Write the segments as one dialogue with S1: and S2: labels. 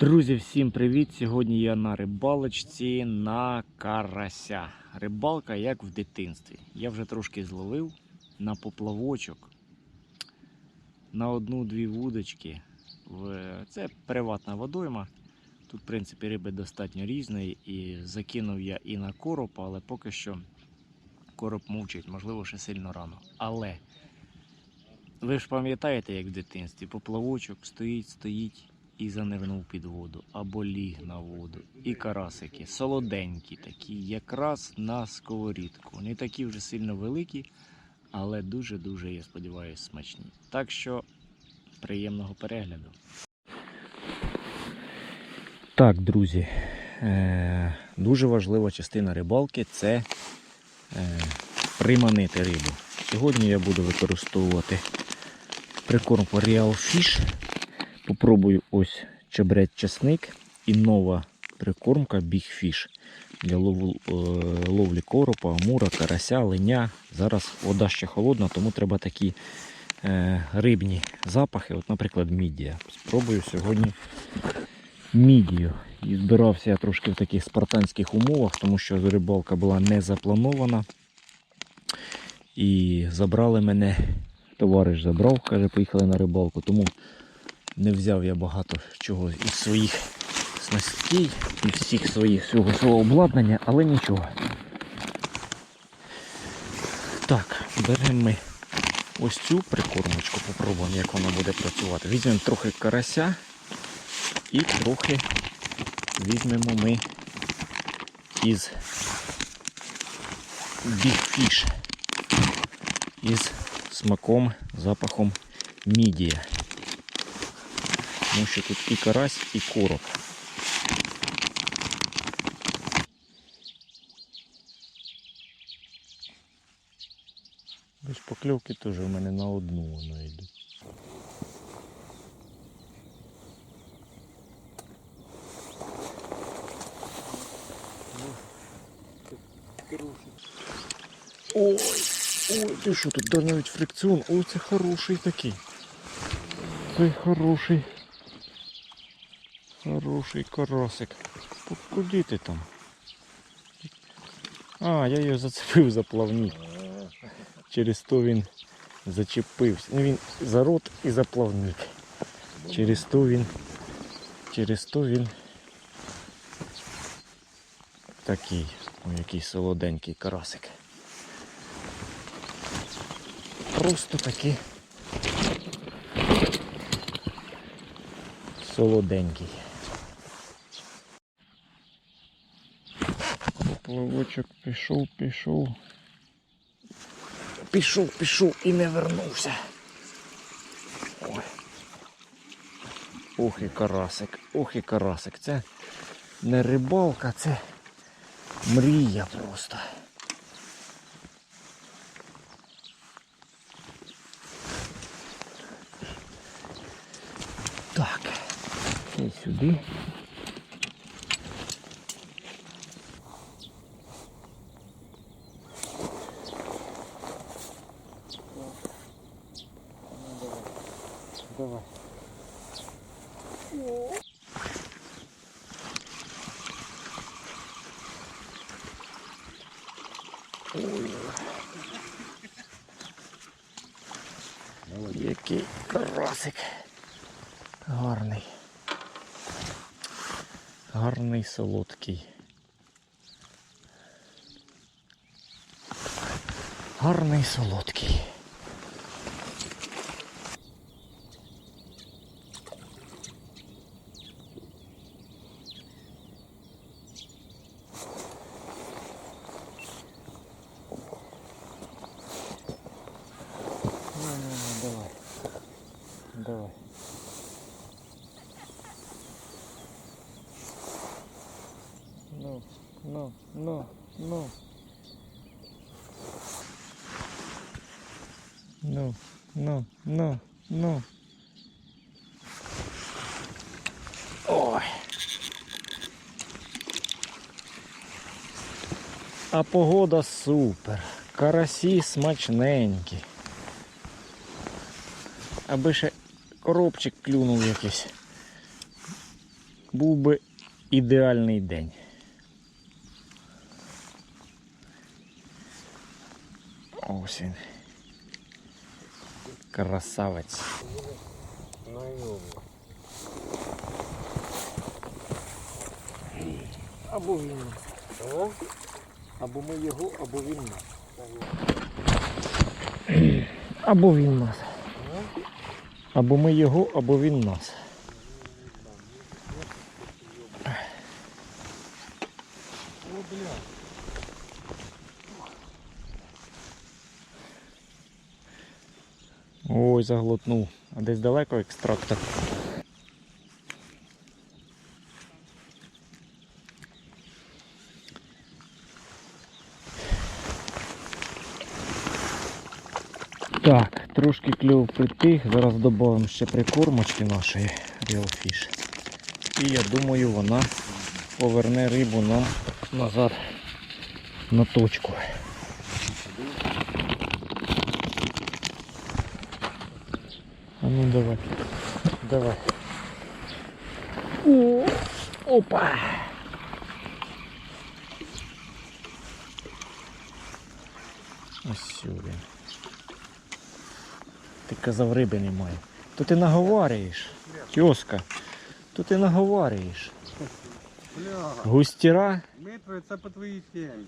S1: Друзі, всім привіт! Сьогодні я на рибалочці на карася. Рибалка як в дитинстві. Я вже трошки зловив на поплавочок, на одну-дві вудочки. Це приватна водойма. Тут, в принципі, риби достатньо різної. І закинув я і на коропа, але поки що короб мовчить, можливо, ще сильно рано. Але ви ж пам'ятаєте, як в дитинстві поплавочок стоїть, стоїть і занирнув під воду, або ліг на воду. І карасики солоденькі, такі, якраз на сковорідку. Не такі вже сильно великі, але дуже-дуже, я сподіваюся, смачні. Так що приємного перегляду. Так, друзі, е- дуже важлива частина рибалки це е- приманити рибу. Сьогодні я буду використовувати прикорм Real Fish. Попробую ось чебрець часник і нова прикормка Big Fish для лов- е, ловлі коропа, амура, карася, линя. Зараз вода ще холодна, тому треба такі е, рибні запахи. От, наприклад, мідія. Спробую сьогодні мідію. І збирався я трошки в таких спартанських умовах, тому що рибалка була не запланована. І забрали мене, товариш забрав, каже, поїхали на рибалку. Тому не взяв я багато чого із своїх снастей, із всіх своїх всього свого обладнання, але нічого. Так, беремо ми ось цю прикормочку, попробуємо, як вона буде працювати. Візьмемо трохи карася і трохи візьмемо ми із Fish із смаком, запахом мідія. Тому що тут і карась, і короб. Без покльовки теж у мене на одну воно йде. Ой, ой, ти що тут да навіть фрикціон? Ой, це хороший такий. Це хороший. Хороший карасик. Куди ти там? А, я його зацепив за плавник. Через то він зачепився. Ну він за рот і за плавник. Через то він. Через то він такий. Ой, який солоденький карасик. Просто такий солоденький. Поплавочок пішов, пішов. Пішов, пішов і не вернувся. Ой. Ох і карасик, ох і карасик. Це не рибалка, це мрія просто. Так, і сюди. Давай. Який карасик. Гарний. Гарний солодкий. Гарний солодкий. Давай. Ну, ну, ну, ну. Ну, ну, ну, ну. Ой. А погода супер. Карасі смачненькі. Аби ще коробчик клюнув якийсь. був би ідеальний день. Ось він. Красавець. Або він. Або ми його, або він нас. Або він нас. Або ми його, або він нас. Ой, заглотнув. А десь далеко екстрактор. Так, трошки клюв притих. Зараз додамо ще прикормочки нашої Real Fish. І я думаю, вона поверне рибу нам назад на точку. А ну давай. Давай. О, опа! Ось сюди. Ти казав риби немає. То ти наговарюєш. Тьоска. То ти наговарюєш. Густіра.
S2: Дмитро, це по твоїй темі.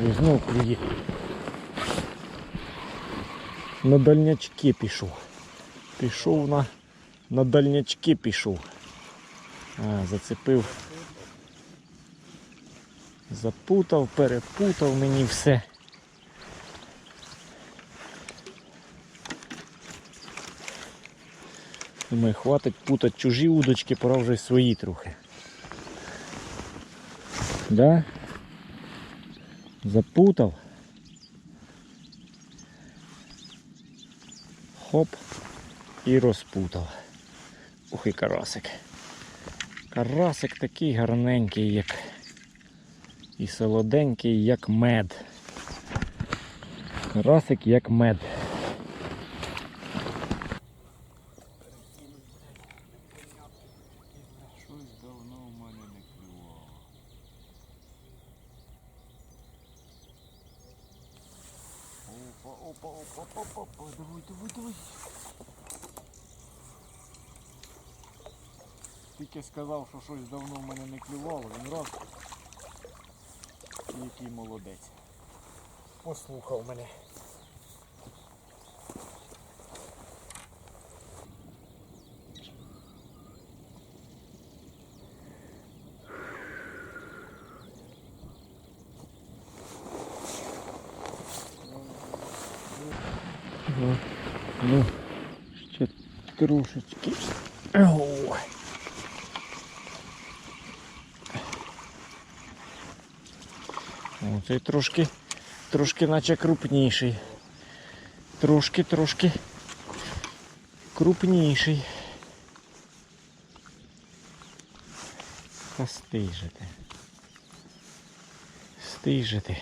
S1: Диви, знов клює. На дальнячки пішов. Пішов на, на дальнячки пішов. А, зацепив. Запутав, перепутав мені все. Думаю, хватить путати чужі удочки, пора вже свої трохи. Да? Запутав. Хоп. І розпутав. Ух і карасик. Карасик такий гарненький, як і солоденький, як мед. Карасик як мед.
S2: Щось давно в мене не клювало. Опа, опа, опа, опа, давай, давай, давай. Тільки сказав, що щось давно в мене не клювало, він раз. Який молодець.
S1: Послухав мене. Ну, ну, ще трошечки. Ой. Цей трошки, трошки наче крупніший. Трошки, трошки крупніший. Та стий же ти. Стий же ти.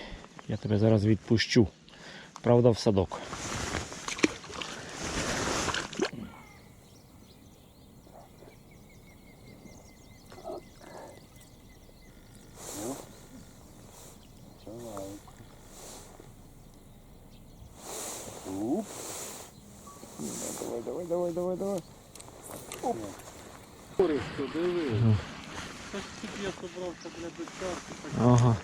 S1: Я тебе зараз відпущу. Правда, в садок.
S2: Уп. Давай, давай, давай, давай, давай. Оп. Користо, диви.
S1: Ну.
S2: Так тільки я собрався, блядь, до часу. так
S1: Ага.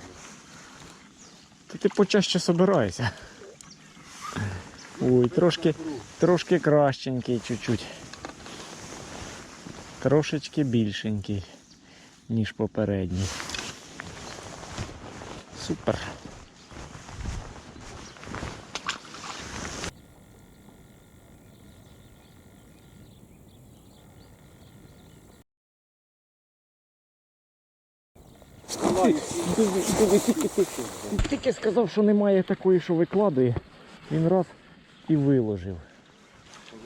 S1: Так ти почаще собираюся. Ой, трошки, трошки кращенький чуть-чуть. Трошечки більшенький, ніж попередній. Супер. Сказав, що немає такої, що викладує. Він раз і виложив.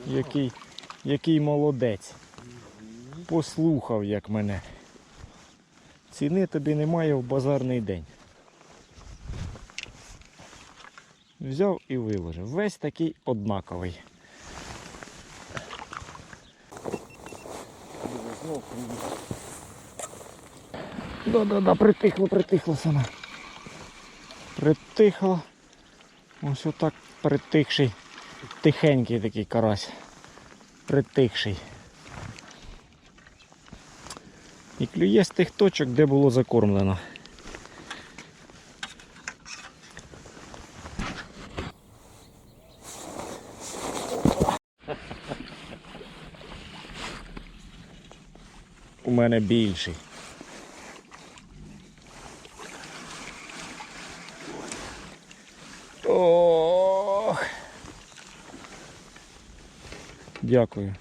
S1: Який, який молодець. Послухав, як мене. Ціни тобі немає в базарний день. Взяв і виложив. Весь такий однаковий. Да-да-да, притихло, притихло саме. Притихло. Ось отак притихший. Тихенький такий карась. Притихший. І клює з тих точок, де було закормлено. У мене більший. Ох. Дякую.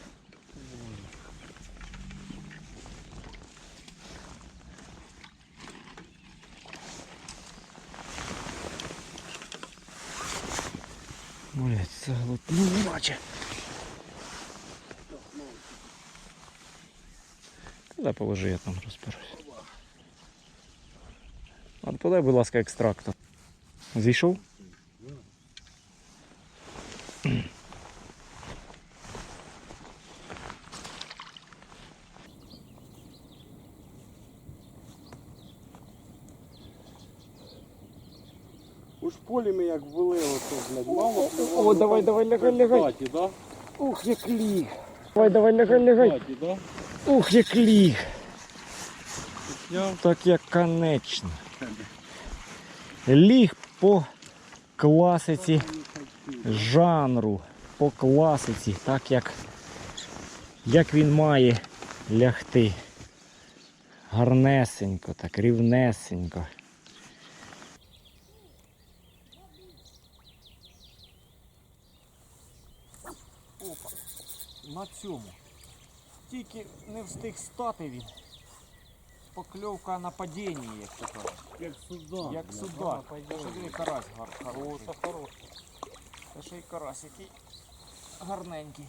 S1: Блять, це глотну не бачу. Куди положи, я там розберусь. Подай, будь ласка, екстрактор. Зійшов?
S2: У шполі ми як були, ото, блядь, мало.
S1: О, давай, давай, лягай, лягай.
S2: Кстати, да?
S1: Ух, як ліг. Давай, давай, лягай, лягай.
S2: Кстати, да?
S1: Ух, як ліг.
S2: Я
S1: Так як конечно. Ліг по класиці жанру, по класиці, так як, як він має лягти. Гарнесенько, так, рівнесенько. Цьому. Тільки не встиг стати він. Покльовка на падінні, як то кажуть.
S2: як сюди.
S1: Як судак. Це диви карась гар, хороший. хороший. Це ще й карась який гарненький.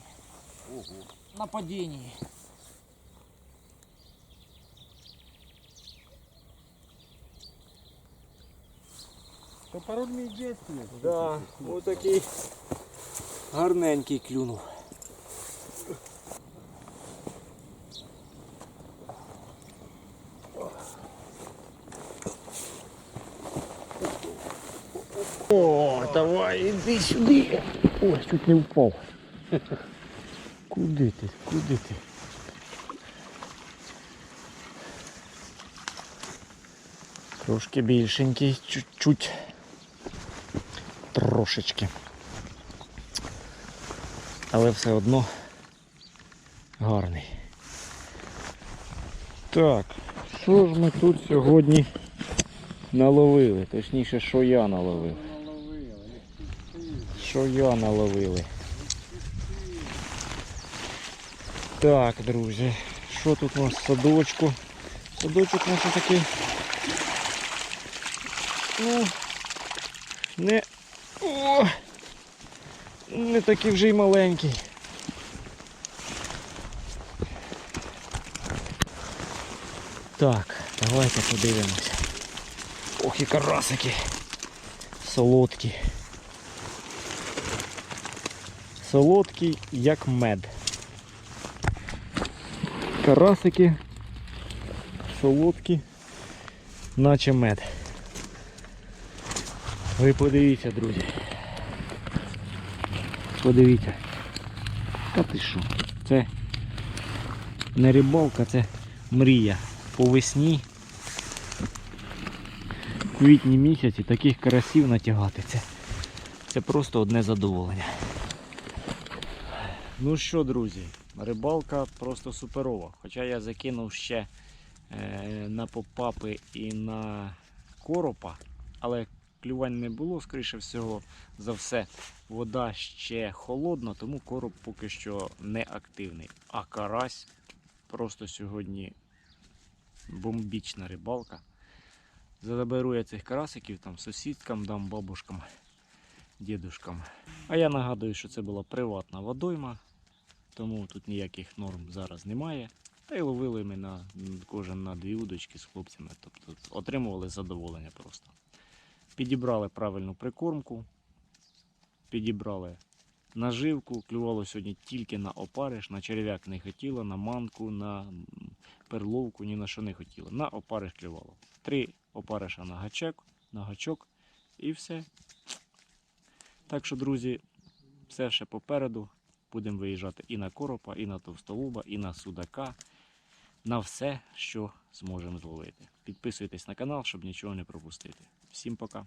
S2: Ого.
S1: На падінні.
S2: То пародний дійсний.
S1: Да, ось такий гарненький клюнув. О, давай, іди сюди. Ой, чуть не впав. Куди ти? Куди ти? Трошки більшенький, чуть-чуть. Трошечки. Але все одно гарний. Так, що ж ми тут сьогодні наловили? Точніше, що я наловив. Що я наловили? Так, друзі, що тут у нас в садочку? Садочок у такий. Ну, не. О! Не такий вже й маленький. Так, давайте подивимося. Ох і карасики. Солодкі. Солодкі, як мед. Карасики. Солодкі, наче мед. Ви подивіться, друзі. Подивіться. Та ти що? Це не рибалка, це мрія. По весні квітні місяці таких карасів натягати. Це, це просто одне задоволення. Ну що, друзі, рибалка просто суперова. Хоча я закинув ще е, на попапи і на коропа, але клювань не було, скоріше всього за все. Вода ще холодна, тому короб поки що не активний. А карась просто сьогодні бомбічна рибалка. Заберу я цих карасиків там сусідкам, дам бабушкам, дідушкам. А я нагадую, що це була приватна водойма, тому тут ніяких норм зараз немає. Та й ловили ми на кожен на дві удочки з хлопцями, тобто отримували задоволення просто. Підібрали правильну прикормку, підібрали наживку, клювало сьогодні тільки на опариш, на черв'як не хотіло, на манку, на перловку, ні на що не хотіло. На опариш клювало. Три опариша на гачок, на гачок і все. Так що, друзі, все ще попереду. Будемо виїжджати і на коропа, і на товстолуба, і на судака. На все, що зможемо зловити. Підписуйтесь на канал, щоб нічого не пропустити. Всім пока!